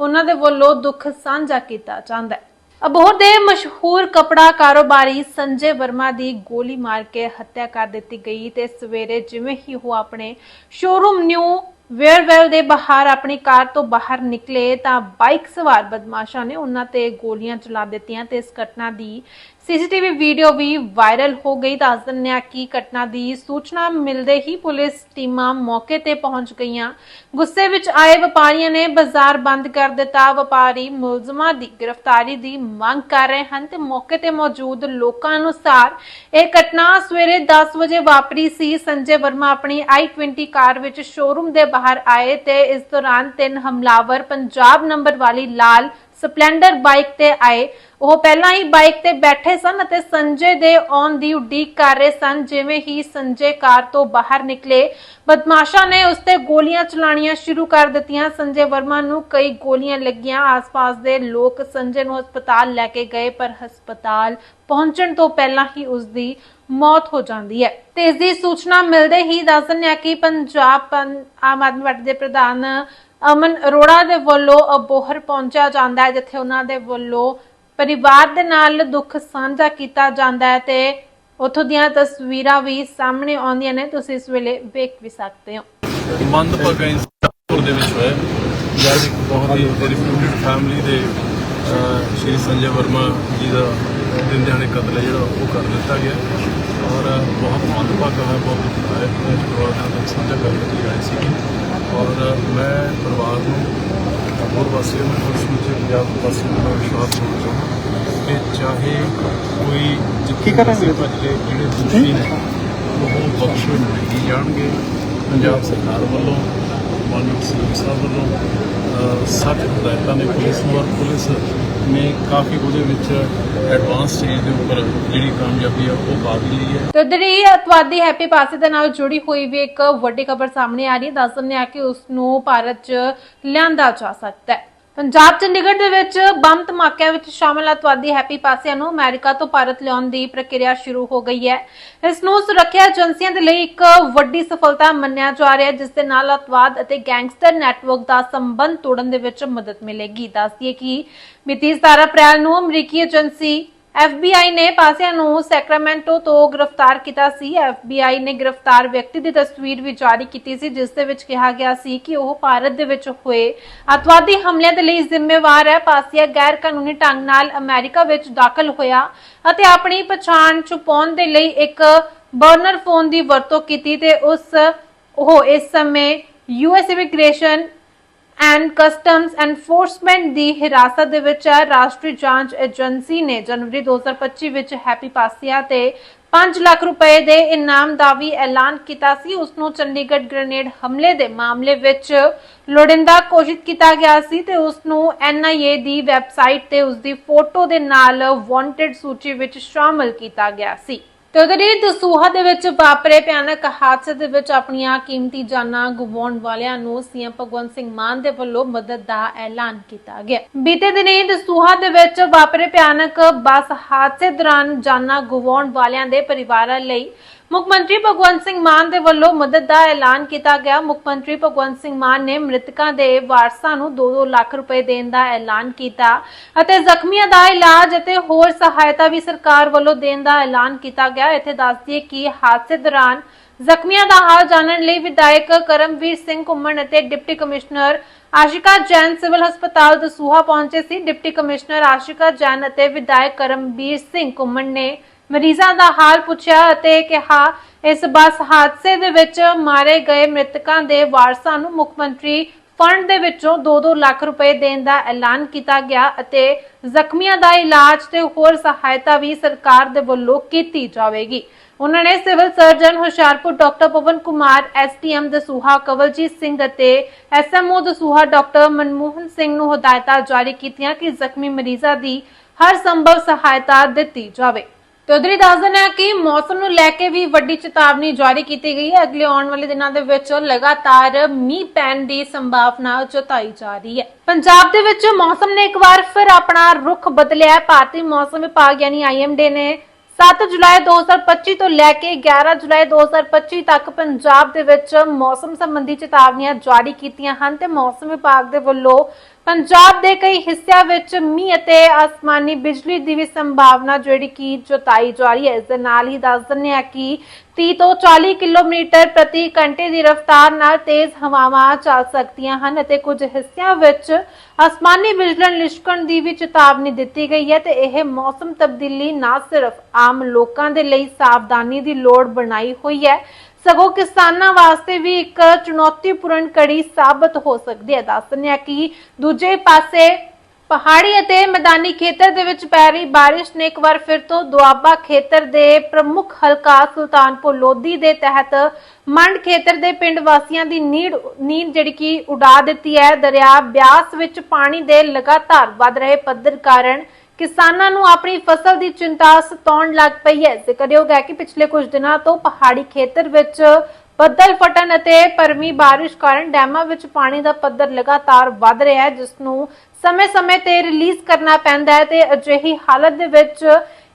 ਉਹਨਾਂ ਦੇ ਵੱਲੋਂ ਦੁੱਖ ਸਾਂਝਾ ਕੀਤਾ ਜਾਂਦਾ ਹੈ। ਅਬੋਹਰ ਦੇ ਮਸ਼ਹੂਰ ਕਪੜਾ ਕਾਰੋਬਾਰੀ ਸੰਜੇ ਵਰਮਾ ਦੀ ਗੋਲੀ ਮਾਰ ਕੇ ਹੱਤਿਆ ਕਰ ਦਿੱਤੀ ਗਈ ਤੇ ਸਵੇਰੇ ਜਿਵੇਂ ਹੀ ਉਹ ਆਪਣੇ ਸ਼ੋਰੂਮ ਨਿਊ ਵੇਅਰਵੈਲ ਦੇ ਬਾਹਰ ਆਪਣੀ ਕਾਰ ਤੋਂ ਬਾਹਰ ਨਿਕਲੇ ਤਾਂ ਬਾਈਕ ਸਵਾਰ ਬਦਮਾਸ਼ਾਂ ਨੇ ਉਹਨਾਂ ਤੇ ਗੋਲੀਆਂ ਚਲਾ ਦਿੱਤੀਆਂ ਤੇ ਇਸ ਘਟਨਾ ਦੀ ਸੀਸੀਟੀਵੀ ਵੀਡੀਓ ਵੀ ਵਾਇਰਲ ਹੋ ਗਈ। ਦੱਸ ਦਿੰਦੇ ਹਾਂ ਕਿ ਘਟਨਾ ਦੀ ਸੂਚਨਾ ਮਿਲਦੇ ਹੀ ਪੁਲਿਸ ਟੀਮਾਂ ਮੌਕੇ ਤੇ ਪਹੁੰਚ ਗਈਆਂ। ਗੁੱਸੇ ਵਿੱਚ ਆਏ ਵਪਾਰੀਆਂ ਨੇ ਬਾਜ਼ਾਰ ਬੰਦ ਕਰ ਦਿੱਤਾ। ਵਪਾਰੀ ਮੁਲਜ਼ਮਾਂ ਦੀ ਗ੍ਰਿਫਤਾਰੀ ਦੀ ਮੰਗ ਕਰ ਰਹੇ ਹਨ ਤੇ ਮੌਕੇ ਤੇ ਮੌਜੂਦ ਲੋਕਾਂ ਅਨੁਸਾਰ ਇਹ ਘਟਨਾ ਸਵੇਰੇ 10 ਵਜੇ ਵਾਪਰੀ ਸੀ। ਸੰਜੇ ਵਰਮਾ ਆਪਣੀ i20 ਕਾਰ ਵਿੱਚ ਸ਼ੋਰੂਮ ਦੇ ਬਾਹਰ ਆਏ ਤੇ ਇਸ ਦੌਰਾਨ ਤਿੰਨ ਹਮਲਾਵਰ, ਪੰਜਾਬ ਨੰਬਰ ਵਾਲੀ ਲਾਲ ਸਪਲੈਂਡਰ ਬਾਈਕ ਤੇ ਆਏ। ਉਹ ਪਹਿਲਾਂ ਹੀ ਬਾਈਕ ਤੇ ਬੈਠੇ ਸਨ ਅਤੇ ਸੰਜੇ ਦੇ ਆਉਣ ਦੀ ਉਡੀਕ ਕਰ ਰਹੇ ਸਨ, ਜਿਵੇਂ ਹੀ ਸੰਜੇ ਕਾਰ ਤੋਂ ਬਾਹਰ ਨਿਕਲੇ। ਬਦਮਾਸ਼ਾਂ ਨੇ ਉਸ ਤੇ ਗੋਲੀਆਂ ਚਲਾਣੀਆਂ ਸ਼ੁਰੂ ਕਰ ਦਿੱਤੀਆਂ। ਸੰਜੇ ਵਰਮਾ ਨੂੰ ਕਈ ਗੋਲੀਆਂ ਲੱਗੀਆਂ। ਆਸ-ਪਾਸ ਦੇ ਲੋਕ ਸੰਜੇ ਨੂੰ ਹਸਪਤਾਲ ਲੈ ਕੇ ਗਏ, ਪਰ ਹਸਪਤਾਲ ਪਹੁੰਚਣ ਤੋਂ ਪਹਿਲਾਂ ਹੀ ਉਸ ਦੀ ਮੌਤ ਹੋ ਜਾਂਦੀ ਹੈ। ਤੇ ਇਸ ਦੀ ਸੂਚਨਾ ਮਿਲਦੇ ਹੀ ਦੱਸ ਦਿੰਦੇ ਹਾਂ ਕਿ ਪੰਜਾਬ ਆਮ ਆਦਮੀ ਪਾਰਟੀ ਦੇ ਪ੍ਰਧਾਨ ਅਮਨ ਅਰੋੜਾ ਦੇ ਵੱਲੋਂ ਅਬੋਹਰ ਪਹੁੰਚਿਆ ਜਾਂਦਾ ਹੈ, ਜਿੱਥੇ ਉਹਨਾਂ ਦੇ ਵੱਲੋਂ ਪਰਿਵਾਰ ਦੇ ਨਾਲ ਦੁੱਖ ਸਾਂਝਾ ਕੀਤਾ ਜਾਂਦਾ ਹੈ ਤੇ ਉੱਥੋਂ ਦੀਆਂ ਤਸਵੀਰਾਂ ਵੀ ਸਾਹਮਣੇ ਆਉਂਦੀਆਂ ਨੇ। ਤੁਸੀਂ ਇਸ ਵੇਲੇ ਵੇਖ ਵੀ ਸਕਦੇ ਹੋ। ਮੰਦਭਾਗਾ ਇੰਸਟਾਪੁਰ ਦੇ ਵਿੱਚ ਹੋਇਆ ਜਦ ਇੱਕ ਬਹੁਤ ਹੀ ਰਿਪਿਊਟਡ ਫੈਮਿਲੀ ਦੇ ਸ਼੍ਰੀ ਸੰਜੇ ਵਰਮਾ ਜੀ ਦਾ ਦਿਨ ਦਿਹਾੜੇ ਕਤਲ ਜਿਹੜਾ ਉਹ ਕਰ ਦਿੱਤਾ ਗਿਆ ਔਰ ਬਹੁਤ ਮੰਦਭਾਗਾ ਹੈ ਬਹੁਤ ਦੁੱਖ ਹੈ। ਮੈਂ ਪਰਿਵਾਰ ਨਾਲ ਦੁੱਖ ਸਾਂਝਾ ਕਰਨ ਲਈ ਆਏ ਸੀ ਔਰ ਮੈਂ ਪਰਿਵਾਰ ਨੂੰ ਹੋਰ ਵਾਸੀਆਂ ਨੂੰ ਹੋਰ ਸਮੁੱਚੇ ਪੰਜਾਬ ਵਾਸੀਆਂ ਨੂੰ ਵਿਸ਼ਵਾਸ ਦਿਵਾਉਣਾ ਚਾਹੁੰਦਾ ਕਿ ਚਾਹੇ ਕੋਈ ਜਿੱਥੇ ਕਿਸੇ ਭੱਜੇ ਜਿਹੜੇ ਦੋਸ਼ੀ ਨੇ ਉਹ ਬਖਸ਼ੇ ਨਹੀਂ ਜਾਣਗੇ। ਪੰਜਾਬ ਸਰਕਾਰ ਵੱਲੋਂ ਮਾਨਯੋਗ ਸੀਐਮ ਸਾਹਿਬ ਵੱਲੋਂ ਸਖਤ ਹਦਾਇਤਾਂ ਨੇ ਪੁਲਿਸ ਨੂੰ ਔਰ ਪੁਲਿਸ ਨੇ ਕਾਫੀ ਉਹਦੇ ਵਿੱਚ ਐਡਵਾਂਸ ਸਟੇਜ ਦੇ ਉੱਪਰ ਜਿਹੜੀ ਕਾਮਯਾਬੀ ਆ, ਉਹ ਪਾ ਵੀ ਲਈ ਹੈ। ਤੇ ਅਤਵਾਦੀ ਹੈਪੀ ਪਾਸੇ ਦੇ ਨਾਲ ਜੁੜੀ ਹੋਈ ਵੀ ਇੱਕ ਵੱਡੀ ਖਬਰ ਸਾਹਮਣੇ ਆ ਰਹੀ ਹੈ, ਦੱਸ ਦਿੰਦੇ ਆ ਕਿ ਉਸ ਨੂੰ ਭਾਰਤ 'ਚ ਲਿਆਂਦਾ ਜਾ ਸਕਦਾ ਹੈ। ਪੰਜਾਬ ਚੰਡੀਗੜ੍ਹ ਦੇ ਵਿੱਚ ਬੰਬ ਧਮਾਕਿਆਂ ਵਿੱਚ ਸ਼ਾਮਲ ਅਤਵਾਦੀ ਹੈਪੀ ਪਾਸਿਆਂ ਨੂੰ। ਅਮਰੀਕਾ ਤੋਂ ਭਾਰਤ ਲਿਆਉਣ ਦੀ ਪ੍ਰਕਿਰਿਆ ਸ਼ੁਰੂ ਹੋ ਗਈ ਹੈ। ਇਸ ਨੂੰ ਸੁਰੱਖਿਆ ਏਜੰਸੀਆਂ ਦੇ ਲਈ ਇੱਕ ਵੱਡੀ ਸਫਲਤਾ ਮੰਨਿਆ ਜਾ ਰਿਹਾ ਹੈ, ਜਿਸ ਦੇ ਨਾਲ ਅਤਵਾਦ ਅਤੇ ਗੈਂਗਸਟਰ ਨੈਟਵਰਕ ਦਾ ਸੰਬੰਧ ਤੋੜਨ ਦੇ ਵਿੱਚ ਮਦਦ ਮਿਲੇਗੀ। ਦੱਸਦੀਏ ਕਿ ਮਿਤੀ 17 ਅਪ੍ਰੈਲ ਨੂੰ ਅਮਰੀਕੀ ਏਜੰਸੀ FBI ਨੇ ਪਾਸਿਆਂ ਨੂੰ ਸੈਕਰਾਮੈਂਟੋ ਤੋਂ ਗ੍ਰਿਫਤਾਰ ਕੀਤਾ ਸੀ। FBI ਨੇ ਗ੍ਰਿਫਤਾਰ ਵਿਅਕਤੀ ਦੀ ਤਸਵੀਰ ਵੀ ਜਾਰੀ ਕੀਤੀ ਸੀ, ਜਿਸ ਦੇ ਵਿੱਚ ਕਿਹਾ ਗਿਆ ਸੀ ਕਿ ਉਹ ਭਾਰਤ ਦੇ ਵਿੱਚ ਹੋਏ ਅਤਵਾਦੀ ਹਮਲਿਆਂ ਦੇ ਲਈ ਜ਼ਿੰਮੇਵਾਰ ਹੈ। ਪਾਸਿਆ ਗੈਰ ਕਾਨੂੰਨੀ ਢੰਗ ਨਾਲ ਅਮਰੀਕਾ ਵਿੱਚ ਦਾਖਲ ਹੋਇਆ ਅਤੇ ਆਪਣੀ ਪਛਾਣ ਛੁਪਾਉਣ ਦੇ ਲਈ ਇੱਕ ਬਰਨਰ ਫੋਨ ਦੀ ਵਰਤੋਂ ਕੀਤੀ ਤੇ ਉਸ, ਉਹ ਇਸ ਸਮੇਂ US immigration and customs enforcement ਦੀ ਹਿਰਾਸਤ ਦੇ ਵਿੱਚ ਹੈ ਰਾਸ਼ਟਰੀ ਜਾਂਚ ਏਜੰਸੀ ਨੇ ਜਨਵਰੀ 2025 ਵਿੱਚ ਹੈਪੀ ਪਾਸਿਆ ਤੇ 5 ਲੱਖ ਰੁਪਏ ਦੇ ਇਨਾਮ ਦਾ ਵੀ ਐਲਾਨ ਕੀਤਾ ਸੀ। ਉਸ ਨੂੰ ਚੰਡੀਗੜ੍ਹ ਗ੍ਰੇਨੇਡ ਹਮਲੇ ਦੇ ਮਾਮਲੇ ਵਿੱਚ ਲੋੜਿੰਦਾ ਘੋਸ਼ਿਤ ਕੀਤਾ ਗਿਆ ਸੀ ਤੇ ਉਸ ਨੂੰ ਐਨਆਈਏ ਦੀ ਵੈਬਸਾਈਟ ਤੇ ਉਸ ਦੀ ਫੋਟੋ ਦੇ ਨਾਲ ਵਾਂਟਡ ਸੂਚੀ ਵਿੱਚ ਸ਼ਾਮਲ ਕੀਤਾ ਗਿਆ ਸੀ। ਤੇ ਉਧਰ ਹੀ ਦਸੂਹਾ ਦੇ ਵਿੱਚ ਵਾਪਰੇ ਭਿਆਨਕ ਹਾਦਸੇ ਦੇ ਵਿੱਚ ਆਪਣੀਆਂ ਕੀਮਤੀ ਜਾਨਾਂ ਗਵਾਉਣ ਵਾਲਿਆਂ ਨੂੰ ਸੀਐਮ ਭਗਵੰਤ ਸਿੰਘ ਮਾਨ ਦੇ ਵੱਲੋਂ ਮਦਦ ਦਾ ਐਲਾਨ ਕੀਤਾ ਗਿਆ। ਬੀਤੇ ਦਿਨੀ ਦਸੂਹਾ ਦੇ ਵਿੱਚ ਵਾਪਰੇ ਭਿਆਨਕ ਬੱਸ ਹਾਦਸੇ ਦੌਰਾਨ ਜਾਨਾਂ ਗਵਾਉਣ ਵਾਲਿਆਂ ਦੇ ਪਰਿਵਾਰਾਂ ਲਈ ਮੁੱਖ ਮੰਤਰੀ ਭਗਵੰਤ ਸਿੰਘ ਮਾਨ ਦੇ ਵੱਲੋਂ ਮਦਦ ਦਾ ਐਲਾਨ ਕੀਤਾ ਗਿਆ। ਮੁੱਖ ਮੰਤਰੀ ਭਗਵੰਤ ਸਿੰਘ ਮਾਨ ਨੇ ਮ੍ਰਿਤਕਾਂ ਦੇ ਵਾਰਸਾਂ ਨੂੰ 2-2 ਲੱਖ ਰੁਪਏ ਦੇਣ ਦਾ ਐਲਾਨ ਕੀਤਾ ਅਤੇ ਜ਼ਖਮੀਆਂ ਦਾ ਇਲਾਜ ਅਤੇ ਹੋਰ ਸਹਾਇਤਾ ਵੀ ਸਰਕਾਰ ਵੱਲੋਂ ਦੇਣ ਦਾ ਐਲਾਨ ਕੀਤਾ ਗਿਆ। ਇੱਥੇ ਦੱਸ ਦਈਏ ਕਿ ਹਾਦਸੇ ਦੌਰਾਨ ਜ਼ਖਮੀਆਂ ਦਾ ਹਾਲ ਜਾਣਨ ਲਈ ਵਿਧਾਇਕ ਕਰਮਵੀਰ ਸਿੰਘ ਘੁੰਮਣ ਅਤੇ deputy commissioner Ashika Jain civil ਹਸਪਤਾਲ ਦਸੂਹਾ ਪਹੁੰਚੇ ਸੀ। ਡਿਪਟੀ ਕਮਿਸ਼ਨਰ ਆਸ਼ਿਕਾ ਜੈਨ ਅਤੇ ਵਿਧਾਇਕ ਕਰਮਵੀਰ ਸਿੰਘ ਘੁੰਮਣ ਨੇ ਮਰੀਜ਼ਾਂ ਦਾ ਹਾਲ ਪੁੱਛਿਆ ਅਤੇ ਕਿਹਾ, ਇਸ ਬੱਸ ਹਾਦਸੇ ਦੇ ਵਿੱਚ ਮਾਰੇ ਗਏ ਮ੍ਰਿਤਕਾਂ ਦੇ ਵਾਰਸਾਂ ਨੂੰ ਮੁੱਖ ਮੰਤਰੀ ਫੰਡ ਦੇ ਵਿੱਚੋਂ 2-2 ਲੱਖ ਰੁਪਏ ਦੇਣ ਦਾ ਐਲਾਨ ਕੀਤਾ ਗਿਆ ਅਤੇ ਜ਼ਖਮੀਆਂ ਦਾ ਇਲਾਜ ਤੇ ਹੋਰ ਸਹਾਇਤਾ ਵੀ ਸਰਕਾਰ ਦੇ ਵੱਲੋਂ ਕੀਤੀ ਜਾਵੇਗੀ। ਉਹਨਾਂ ਨੇ civil surgeon Hoshiarpur doctor Pawan Kumar STM Dasuya, Kawaljit Singh ਅਤੇ ਐਸਐਮਓ ਦਸੂਹਾ ਡਾਕਟਰ ਮਨਮੋਹਨ ਸਿੰਘ ਨੂੰ ਹਦਾਇਤਾਂ ਜਾਰੀ ਕੀਤੀਆਂ ਕਿ ਜ਼ਖਮੀ ਮਰੀਜ਼ਾਂ ਦੀ ਹਰ ਸੰਭਵ ਸਹਾਇਤਾ ਦਿੱਤੀ ਜਾਵੇ। ਤੇ ਉਧਰ ਹੀ ਦੱਸ ਦਿੰਦੇ ਹਾਂ ਕਿ ਮੌਸਮ ਨੂੰ ਲੈ ਕੇ ਵੀ ਵੱਡੀ ਚੇਤਾਵਨੀ ਜਾਰੀ ਕੀਤੀ ਗਈ ਹੈ। ਅਗਲੇ ਆਉਣ ਵਾਲੇ ਦਿਨਾਂ ਦੇ ਵਿੱਚ ਲਗਾਤਾਰ ਮੀਂਹ ਪੈਣ ਦੀ ਸੰਭਾਵਨਾ ਜਤਾਈ ਜਾ ਰਹੀ ਹੈ। ਪੰਜਾਬ ਦੇ ਵਿੱਚ ਮੌਸਮ ਨੇ ਇੱਕ ਵਾਰ ਫਿਰ ਆਪਣਾ ਰੁਖ ਬਦਲਿਆ ਹੈ। ਭਾਰਤੀ ਮੌਸਮ ਵਿਭਾਗ ਯਾਨੀ ਆਈਐਮਡੀ ਨੇ 7 ਜੁਲਾਈ 2025 ਤੋਂ ਲੈ ਕੇ 11 ਜੁਲਾਈ 2025 ਤੱਕ ਪੰਜਾਬ ਦੇ ਵਿੱਚ ਮੌਸਮ ਸੰਬੰਧੀ ਚੇਤਾਵਨੀਆਂ ਜਾਰੀ ਕੀਤੀਆਂ ਹਨ ਤੇ ਮੌਸਮ ਵਿਭਾਗ ਦੇ ਵੱਲੋਂ ਪੰਜਾਬ ਦੇ ਕਈ ਹਿੱਸਿਆਂ ਵਿੱਚ ਮੀਂਹ ਅਤੇ ਅਸਮਾਨੀ ਬਿਜਲੀ ਦੀ ਵੀ ਸੰਭਾਵਨਾ ਜਿਹੜੀ ਕਿ ਜਤਾਈ ਜਾ ਰਹੀ ਹੈ। ਇਸ ਦੇ ਨਾਲ ਹੀ ਦੱਸ ਦਿੰਦੇ ਹਾਂ ਕਿ 30 ਤੋਂ 40 ਕਿਲੋਮੀਟਰ ਪ੍ਰਤੀ ਘੰਟੇ ਦੀ ਰਫ਼ਤਾਰ ਨਾਲ ਤੇਜ਼ ਹਵਾਵਾਂ ਚੱਲ ਸਕਦੀਆਂ ਹਨ ਅਤੇ ਕੁਝ ਹਿੱਸਿਆਂ ਵਿੱਚ ਅਸਮਾਨੀ ਬਿਜਲਣ ਲਿਸ਼ਕਣ ਦੀ ਵੀ ਚੇਤਾਵਨੀ ਦਿੱਤੀ ਗਈ ਹੈ ਤੇ ਇਹ ਮੌਸਮ ਤਬਦੀਲੀ ਨਾ ਸਿਰਫ ਆਮ ਲੋਕਾਂ ਦੇ ਲਈ ਸਾਵਧਾਨੀ ਦੀ ਲੋੜ ਬਣਾਈ ਹੋਈ ਹੈ ਸਗੋਂ ਕਿਸਾਨਾਂ ਵਾਸਤੇ ਵੀ ਇੱਕ ਚੁਣੌਤੀਪੂਰਨ ਕੜੀ ਸਾਬਤ ਹੋ ਸਕਦੀ ਹੈ। ਦੱਸ ਦਿੰਦੇ ਕਿ ਦੂਜੇ ਪਾਸੇ ਪਹਾੜੀ ਅਤੇ ਮੈਦਾਨੀ ਖੇਤਰ ਦੇ ਵਿੱਚ ਪੈ ਰਹੀ ਬਾਰਿਸ਼ ਨੇ ਇੱਕ ਵਾਰ ਫਿਰ ਤੋਂ ਦੁਆਬਾ ਖੇਤਰ ਦੇ ਪ੍ਰਮੁੱਖ ਹਲਕਾ ਸੁਲਤਾਨਪੁਰ ਲੋਧੀ ਦੇ ਤਹਿਤ ਮੰਡ ਖੇਤਰ ਦੇ ਪਿੰਡ ਵਾਸੀਆਂ ਦੀ ਨੀਂਦ ਨੀਂਦ ਜਿਹੜੀ ਕਿ ਉਡਾ ਦਿੱਤੀ ਹੈ। ਦਰਿਆ ਬਿਆਸ ਵਿੱਚ ਪਾਣੀ ਦੇ ਲਗਾਤਾਰ ਵੱਧ ਰਹੇ ਪੱਧਰ ਕਾਰਨ ਕਿਸਾਨਾਂ ਨੂੰ ਆਪਣੀ ਫਸਲ ਦੀ ਚਿੰਤਾ ਸਤਾਉਣ ਲੱਗ ਪਈ ਹੈ। ਜ਼ਿਕਰਯੋਗ ਹੈ ਕਿ ਪਿਛਲੇ ਕੁਝ ਦਿਨਾਂ ਤੋਂ ਪਹਾੜੀ ਖੇਤਰ ਵਿੱਚ ਬੱਦਲ ਫਟਣ ਅਤੇ ਪਰਮੀ ਬਾਰਿਸ਼ ਕਾਰਨ ਡੈਮਾਂ ਵਿੱਚ ਪਾਣੀ ਦਾ ਪੱਧਰ ਲਗਾਤਾਰ ਵੱਧ ਰਿਹਾ ਹੈ, ਜਿਸ ਨੂੰ ਸਮੇਂ-ਸਮੇਂ ਤੇ ਰਿਲੀਜ਼ ਕਰਨਾ ਪੈਂਦਾ ਹੈ ਤੇ ਅਜਿਹੀ ਹਾਲਤ ਦੇ ਵਿੱਚ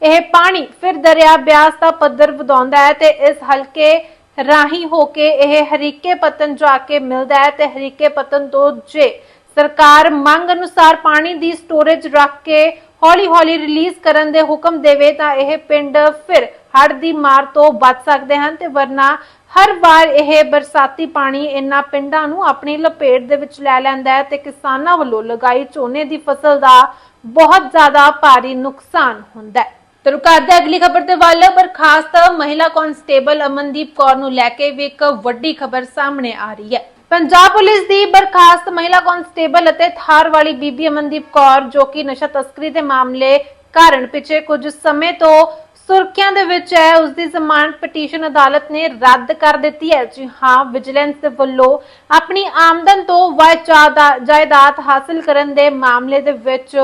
ਇਹ ਪਾਣੀ ਫਿਰ ਦਰਿਆ ਬਿਆਸ ਦਾ ਪੱਧਰ ਵਧਾਉਂਦਾ ਹੈ ਤੇ ਇਸ ਹਲਕੇ ਰਾਹੀਂ ਹੋ ਕੇ ਇਹ ਹਰੀਕੇ ਪਤਨ ਜਾ ਕੇ ਮਿਲਦਾ ਹੈ ਤੇ ਹਰੀਕੇ ਪਤਨ ਤੋਂ ਜੇ ਸਰਕਾਰ ਮੰਗ ਅਨੁਸਾਰ ਪਾਣੀ ਦੀ ਸਟੋਰੇਜ ਰੱਖ ਕੇ ਹੌਲੀ-ਹੌਲੀ ਰਿਲੀਜ਼ ਕਰਨ ਦੇ ਹੁਕਮ ਦੇਵੇ ਤਾਂ ਇਹ ਪਿੰਡ ਫਿਰ ਹੜ੍ਹ ਦੀ ਮਾਰ ਤੋਂ ਬਚ ਸਕਦੇ ਹਨ ਤੇ ਵਰਨਾ ਹਰ ਵਾਰ ਇਹ ਬਰਸਾਤੀ ਪਾਣੀ ਇਹਨਾਂ ਪਿੰਡਾਂ ਨੂੰ ਆਪਣੀ ਲਪੇਟ ਦੇ ਵਿੱਚ ਲੈ ਲੈਂਦਾ ਹੈ ਤੇ ਕਿਸਾਨਾਂ ਵੱਲੋਂ ਲਗਾਈ ਝੋਨੇ ਦੀ ਫਸਲ ਦਾ ਬਹੁਤ ਜ਼ਿਆਦਾ ਭਾਰੀ ਨੁਕਸਾਨ ਹੁੰਦਾ ਹੈ। ਤੇ ਰੁਕਾਦੇ ਅਗਲੀ ਖਬਰ ਤੇ ਵੱਲ ਬਰਖਾਸਤ ਮਹਿਲਾ ਕਾਂਸਟੇਬਲ ਅਮਨਦੀਪ ਕੌਰ ਨੂੰ ਲੈ ਕੇ ਵੀ ਇੱਕ ਵੱਡੀ ਖਬਰ ਸਾਹਮਣੇ ਆ ਰਹੀ ਹੈ। ਪੰਜਾਬ ਪੁਲਿਸ ਦੀ ਬਰਖਾਸਤ ਮਹਿਲਾ ਕਾਂਸਟੇਬਲ ਅਤੇ ਥਾਰ ਵਾਲੀ ਬੀਬੀ ਅਮਨਦੀਪ ਕੌਰ, ਜੋ ਕਿ ਨਸ਼ਾ ਤਸਕਰੀ ਦੇ ਮਾਮਲੇ ਕਾਰਨ ਪਿਛੇ ਕੁਝ ਸਮੇਂ ਤੋਂ ਸੁਰਖੀਆਂ ਦੇ ਵਿੱਚ ਹੈ ਉਸ ਦੀ ਜ਼ਮਾਨਤ ਪਟੀਸ਼ਨ ਅਦਾਲਤ ਨੇ ਰੱਦ ਕਰ ਦਿੱਤੀ ਹੈ। ਜੀ ਹਾਂ, ਵਿਜੀਲੈਂਸ ਦੇ ਵੱਲੋਂ ਆਪਣੀ ਆਮਦਨ ਤੋਂ ਵੱਧ ਜਾਇਦਾਦ ਹਾਸਲ ਕਰਨ ਦੇ ਮਾਮਲੇ ਦੇ ਵਿੱਚ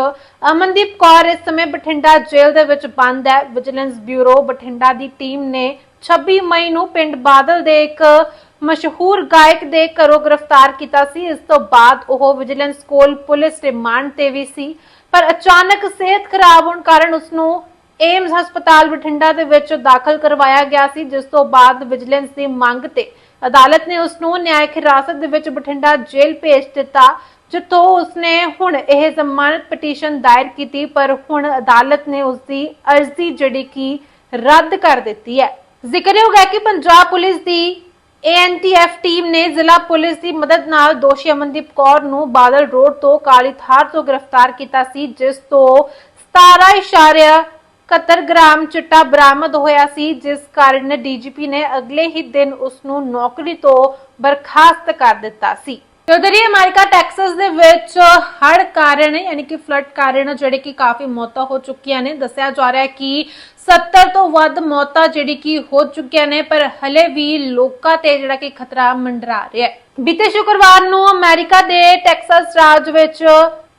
ਅਮਨਦੀਪ ਕੌਰ ਇਸ ਸਮੇਂ ਬਠਿੰਡਾ ਜੇਲ੍ਹ ਦੇ ਵਿੱਚ ਬੰਦ ਹੈ। ਵਿਜੀਲੈਂਸ ਬਿਊਰੋ ਬਠਿੰਡਾ ਦੀ ਟੀਮ ਨੇ 26 ਮਈ ਨੂੰ ਪਿੰਡ ਬਾਦਲ ਦੇ ਇੱਕ ਮਸ਼ਹੂਰ ਗਾਇਕ ਦੇ ਘਰੋਂ ਗ੍ਰਿਫਤਾਰ ਕੀਤਾ ਸੀ। ਇਸ ਤੋਂ ਬਾਅਦ ਉਹ ਵਿਜੀਲੈਂਸ ਕੋਲ ਪੁਲਿਸ ਰਿਮਾਂਡ ਤੇ ਵੀ ਸੀ। ਪਰ ਅਚਾਨਕ ਸਿਹਤ ਖਰਾਬ ਹੋਣ ਕਾਰਨ ਉਸ ਨੂੰ ਏਮਸ ਹਸਪਤਾਲ ਬਠਿੰਡਾ ਦੇ ਵਿੱਚ ਦਾਖਲ ਕਰਵਾਇਆ ਗਿਆ ਸੀ, ਜਿਸ ਤੋਂ ਬਾਅਦ ਵਿਜੀਲੈਂਸ ਦੀ ਮੰਗ ਤੇ ਅਦਾਲਤ ਨੇ ਉਸ ਨੂੰ ਨਿਆਇਕ ਹਿਰਾਸਤ ਦੇ ਵਿੱਚ ਬਠਿੰਡਾ ਜੇਲ੍ਹ ਭੇਜ ਦਿੱਤਾ, ਜਿੱਥੋਂ ਉਸਨੇ ਹੁਣ ਇਹ ਜ਼ਮਾਨਤ ਪਟੀਸ਼ਨ ਦਾਇਰ ਕੀਤੀ, ਪਰ ਹੁਣ ਅਦਾਲਤ ਨੇ ਉਸ ਦੀ ਅਰਜ਼ੀ ਜਿਹੜੀ ਕਿ ਰੱਦ ਕਰ ਦਿੱਤੀ ਹੈ। ਜ਼ਿਕਰਯੋਗ ਹੈ ਕਿ ਪੰਜਾਬ ਪੁਲਿਸ ਦੀ ਏਐਨਟੀਐਫ ਟੀਮ ਨੇ ਜ਼ਿਲ੍ਹਾ ਪੁਲਿਸ ਦੀ ਮਦਦ ਨਾਲ ਦੋਸ਼ੀ ਅਮਨਦੀਪ ਕੌਰ ਨੂੰ ਬਾਦਲ ਰੋਡ ਤੋਂ ਕਾਲੀ ਥਾਰ ਤੋਂ ਗ੍ਰਿਫਤਾਰ ਕੀਤਾ ਸੀ, ਜਿਸ ਤੋਂ 17.71 ਗ੍ਰਾਮ ਚਿੱਟਾ ਬਰਾਮਦ ਹੋਇਆ ਸੀ, ਜਿਸ ਕਾਰਨ ਡੀਜੀਪੀ ਨੇ ਅਗਲੇ ਹੀ ਦਿਨ ਉਸ ਨੂੰ ਨੌਕਰੀ ਤੋਂ ਬਰਖਾਸਤ ਕਰ ਦਿੱਤਾ ਸੀ। ਤੇ ਉਧਰ ਹੀ ਅਮਰੀਕਾ, ਟੈਕਸਸ ਦੇ ਵਿੱਚ ਹੜ ਕਾਰਨ, ਯਾਨੀ ਕਿ ਫਲੱਡ ਕਾਰਨ, ਜਿਹੜੇ ਕਿ ਕਾਫੀ ਮੌਤਾਂ ਹੋ ਚੁੱਕੀਆਂ ਨੇ, ਦੱਸਿਆ ਜਾ ਰਿਹਾ ਹੈ ਕਿ 70 ਤੋਂ ਵੱਧ ਮੌਤਾਂ ਜਿਹੜੀ ਕਿ ਹੋ ਚੁੱਕੀਆਂ ਨੇ, ਪਰ ਹਲੇ ਵੀ ਲੋਕਾਂ ਤੇ ਜਿਹੜਾ ਕਿ ਖਤਰਾ ਮੰਡਰਾ ਰਿਹਾ ਹੈ। ਬੀਤੇ ਸ਼ੁੱਕਰਵਾਰ ਨੂੰ ਅਮਰੀਕਾ ਦੇ ਟੈਕਸਸ ਰਾਜ ਵਿੱਚ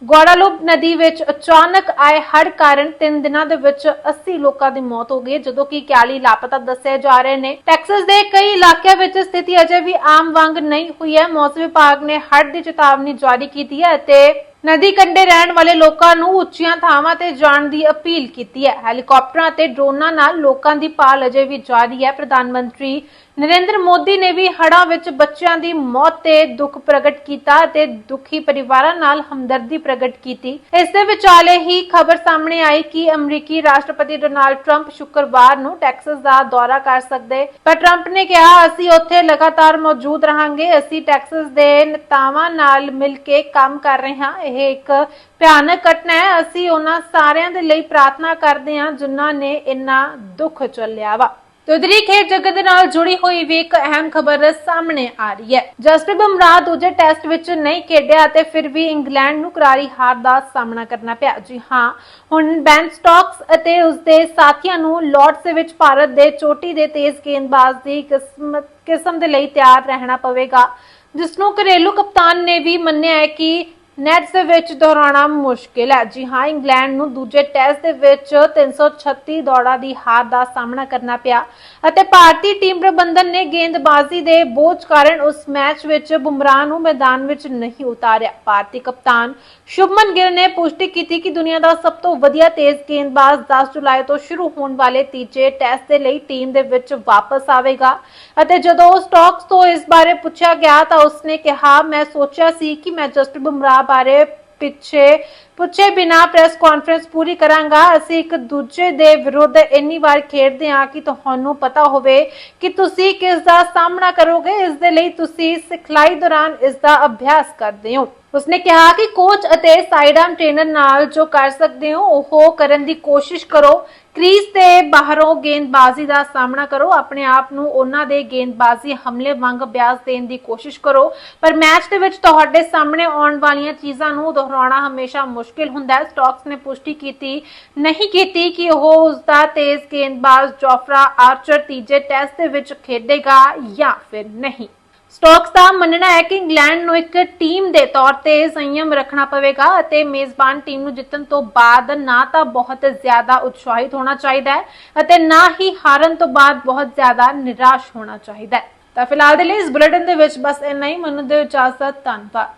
ਗਵਾਡਾਲੂਪ ਨਦੀ ਵਿੱਚ ਅਚਾਨਕ ਆਏ ਹੜ ਕਾਰਨ 3 ਦਿਨਾਂ ਦੇ ਵਿੱਚ 80 ਲੋਕਾਂ ਦੀ ਮੌਤ ਹੋ ਗਈ, ਜਦੋਂ ਕਿ 41 ਲਾਪਤਾ ਦੱਸੇ ਜਾ ਰਹੇ ਨੇ। ਟੈਕਸਸ ਦੇ ਕਈ ਇਲਾਕਿਆਂ ਵਿੱਚ ਸਥਿਤੀ ਅਜੇ ਵੀ ਆਮ ਵਾਂਗ ਨਹੀਂ ਹੋਈ ਹੈ। ਮੌਸਮ ਵਿਭਾਗ ਨੇ ਹੜ ਦੀ ਚੇਤਾਵਨੀ ਜਾਰੀ ਕੀਤੀ ਹੈ ਅਤੇ ਨਦੀ ਕੰਢੇ ਰਹਿਣ ਵਾਲੇ ਲੋਕਾਂ ਨੂੰ ਉੱਚੀਆਂ ਥਾਵਾਂ ਤੇ ਜਾਣ ਦੀ ਅਪੀਲ ਕੀਤੀ ਹੈ। ਹੈਲੀਕਾਪਟਰਾਂ ਤੇ ਡਰੋਨਾਂ ਨਾਲ ਲੋਕਾਂ ਦੀ ਭਾਲ ਅਜੇ ਵੀ ਜਾਰੀ ਹੈ। ਪ੍ਰਧਾਨ ਮੰਤਰੀ ਨਰਿੰਦਰ ਮੋਦੀ ਨੇ ਵੀ ਹੜ੍ਹਾਂ ਵਿੱਚ ਬੱਚਿਆਂ ਦੀ ਮੌਤ ਤੇ ਦੁੱਖ ਪ੍ਰਗਟ ਕੀਤਾ ਅਤੇ ਦੁਖੀ ਪਰਿਵਾਰਾਂ ਨਾਲ ਹਮਦਰਦੀ ਪ੍ਰਗਟ ਕੀਤੀ। ਇਸ ਦੇ ਵਿਚਾਲੇ ਹੀ ਖਬਰ ਸਾਹਮਣੇ ਆਈ ਕਿ ਅਮਰੀਕੀ ਰਾਸ਼ਟਰਪਤੀ ਡੋਨਾਲਡ ਟਰੰਪ ਸ਼ੁੱਕਰਵਾਰ ਨੂੰ ਟੈਕਸਸ ਦਾ ਦੌਰਾ ਕਰ ਸਕਦੇ। ਪਰ ਟਰੰਪ ਨੇ ਕਿਹਾ, ਅਸੀਂ ਉੱਥੇ ਲਗਾਤਾਰ ਮੌਜੂਦ ਰਹਾਂਗੇ। ਅਸੀਂ ਟੈਕਸਸ ਦੇ ਨੇਤਾਵਾਂ ਨਾਲ ਮਿਲ ਕੇ ਕੰਮ ਕਰ ਰਹੇ ਹਾਂ। ਇਹ ਇੱਕ ਭਿਆਨਕ ਘਟਨਾ ਹੈ। ਅਸੀਂ ਉਹਨਾਂ ਸਾਰਿਆਂ ਦੇ ਲਈ ਪ੍ਰਾਰਥਨਾ ਕਰਦੇ ਹਾਂ ਜਿਨ੍ਹਾਂ ਨੇ ਇੰਨਾ ਦੁੱਖ ਚੱਲਿਆ ਵਾ। ਉਧਰੀ ਖੇਡ ਜਗਤ ਦੇ ਨਾਲ ਜੁੜੀ ਹੋਈ ਵੀ ਇੱਕ ਅਹਿਮ ਖਬਰ ਸਾਹਮਣੇ ਆ ਰਹੀ ਹੈ। ਜਸਪ੍ਰੀਤ ਬੁਮਰਾਹ ਦੂਜੇ ਟੈਸਟ ਵਿੱਚ ਨਹੀਂ ਖੇਡਿਆ ਤੇ ਫਿਰ ਵੀ ਇੰਗਲੈਂਡ ਨੂੰ ਕਰਾਰੀ ਹਾਰ ਦਾ ਸਾਹਮਣਾ ਕਰਨਾ ਪਿਆ। ਜੀ ਹਾਂ, ਹੁਣ ਬੈਨ ਸਟਾਕਸ ਅਤੇ ਉਸਦੇ ਸਾਥੀਆਂ ਨੂੰ ਲਾਰਡਸ ਦੇ ਵਿੱਚ ਭਾਰਤ ਦੇ ਚੋਟੀ ਦੇ ਤੇਜ਼ ਗੇਂਦਬਾਜ਼ ਦੀ ਕਿਸਮਤ ਕਿਸਮ ਦੇ ਲਈ ਤਿਆਰ ਰਹਿਣਾ ਪਵੇਗਾ। ਜਿਸ ਨੂੰ ਘਰੇਲੂ ਕਪਤਾਨ ਨੇ ਵੀ ਮੰਨਿਆ ਹੈ ਕਿ ਨੈਟਸ ਦੇ ਵਿੱਚ ਦੁਹਰਾਉਣਾ ਮੁਸ਼ਕਿਲ ਹੈ। ਜੀ ਹਾਂ, ਇੰਗਲੈਂਡ ਨੂੰ ਦੂਜੇ ਟੈਸਟ ਦੇ ਵਿੱਚ 336 ਦੌੜਾਂ ਦੀ ਹਾਰ ਦਾ ਸਾਹਮਣਾ ਕਰਨਾ ਪਿਆ ਅਤੇ ਭਾਰਤੀ ਟੀਮ ਪ੍ਰਬੰਧਨ ਨੇ ਗੇਂਦਬਾਜ਼ੀ ਦੇ ਬੋਝ ਕਾਰਨ ਉਸ ਮੈਚ ਵਿੱਚ ਬੁਮਰਾਹ ਨੂੰ ਮੈਦਾਨ ਵਿੱਚ ਨਹੀਂ ਉਤਾਰਿਆ। ਭਾਰਤੀ ਕਪਤਾਨ ਸ਼ੁਭਮਨ ਗਿਲ ਨੇ ਪੁਸ਼ਟੀ ਕੀਤੀ ਕਿ ਦੁਨੀਆ ਦਾ ਸਭ ਤੋਂ ਵਧੀਆ ਤੇਜ਼ ਗੇਂਦਬਾਜ਼ 10 ਜੁਲਾਈ ਤੋਂ ਸ਼ੁਰੂ ਹੋਣ ਵਾਲੇ ਤੀਜੇ ਟੈਸਟ ਦੇ ਲਈ ਟੀਮ ਦੇ ਵਿੱਚ ਵਾਪਸ ਆਵੇਗਾ ਅਤੇ ਜਦੋਂ ਸਟਾਕਸ ਤੋਂ ਇਸ ਬਾਰੇ ਪੁੱਛਿਆ ਗਿਆ ਤਾਂ ਉਸਨੇ ਕਿਹਾ, ਮੈਂ ਸੋਚਿਆ ਸੀ ਕਿ ਮੈਂ ਜਸਟ ਬੁਮਰਾਹ ਬਾਰੇ ਪਿੱਛੇ, ਪੁੱਛੇ ਬਿਨਾ ਪ੍ਰੈਸ ਕਾਨਫਰੰਸ ਪੂਰੀ ਕਰਾਂਗਾ। ਅਸੀਂ ਇੱਕ ਦੂਜੇ ਦੇ ਵਿਰੁੱਧ ਇੰਨੀ ਵਾਰ ਖੇਡਦੇ ਹਾਂ ਕਿ ਤੁਹਾਨੂੰ ਪਤਾ ਹੋਵੇ ਕਿ ਤੁਸੀਂ ਕਿਸ ਦਾ ਸਾਹਮਣਾ ਕਰੋਗੇ, ਇਸ ਦੇ ਲਈ ਤੁਸੀਂ ਸਿਖਲਾਈ ਦੌਰਾਨ ਇਸ ਦਾ ਅਭਿਆਸ ਕਰਦੇ ਹੋ। ਉਸਨੇ ਕਿਹਾ ਕਿ ਕੋਚ ਅਤੇ ਸਾਈਡਆਰਮ ਟ੍ਰੇਨਰ ਨਾਲ ਜੋ ਕਰ ਸਕਦੇ ਹੋ, ਉਹ ਕਰਨ ਦੀ ਕੋਸ਼ਿਸ਼ ਕਰੋ। ਕ੍ਰੀਜ਼ ਤੇ ਬਾਹਰੋਂ ਗੇਂਦਬਾਜ਼ੀ ਦਾ ਸਾਹਮਣਾ ਕਰੋ। ਆਪਣੇ ਆਪ ਨੂੰ ਉਹਨਾਂ ਦੇ ਗੇਂਦਬਾਜ਼ੀ ਹਮਲੇ ਵਾਂਗ ਅਭਿਆਸ ਦੇਣ ਦੀ ਕੋਸ਼ਿਸ਼ ਕਰੋ। ਪਰ ਮੈਚ ਦੇ ਵਿੱਚ ਤੁਹਾਡੇ ਸਾਹਮਣੇ ਆਉਣ ਵਾਲੀਆਂ ਚੀਜ਼ਾਂ ਨੂੰ ਦੁਹਰਾਉਣਾ ਹਮੇਸ਼ਾ ਮੁਸ਼ਕਿਲ ਹੁੰਦਾ ਹੈ। ਸਟਾਕਸ ਨੇ ਪੁਸ਼ਟੀ ਕੀਤੀ, ਨਹੀਂ ਕੀਤੀ ਕਿ ਉਹ ਉਸ ਦਾ ਤੇਜ਼ ਗੇਂਦਬਾਜ਼ ਜੋਫਰਾ ਆਰਚਰ ਤੀਜੇ ਟੈਸਟ ਦੇ ਵਿੱਚ ਖੇਡੇਗਾ ਜਾਂ ਫਿਰ ਨਹੀਂ। ਸਟਾਕਸ ਦਾ ਮੰਨਣਾ ਹੈ ਕਿ ਇੰਗਲੈਂਡ ਨੂੰ ਇੱਕ ਟੀਮ ਦੇ ਤੌਰ ਤੇ ਸੰਯਮ ਰੱਖਣਾ ਪਵੇਗਾ ਅਤੇ ਮੇਜ਼ਬਾਨ ਟੀਮ ਨੂੰ ਜਿੱਤਣ ਤੋਂ ਬਾਅਦ ਨਾ ਤਾਂ ਬਹੁਤ ਜ਼ਿਆਦਾ ਉਤਸ਼ਾਹਿਤ ਹੋਣਾ ਚਾਹੀਦਾ ਹੈ ਅਤੇ ਨਾ ਹੀ ਹਾਰਨ ਤੋਂ ਬਾਅਦ ਬਹੁਤ ਜ਼ਿਆਦਾ ਨਿਰਾਸ਼ ਹੋਣਾ ਚਾਹੀਦਾ ਹੈ। ਤਾਂ ਫਿਲਹਾਲ ਦੇ ਲਈ ਇਸ ਬੁਲੇਟਿਨ ਦੇ ਵਿੱਚ ਬਸ ਇੰਨਾ ਹੀ। ਮੈਨੂੰ ਦਿਓ ਇਜਾਜ਼ਤ ਧੰਨਵਾਦ।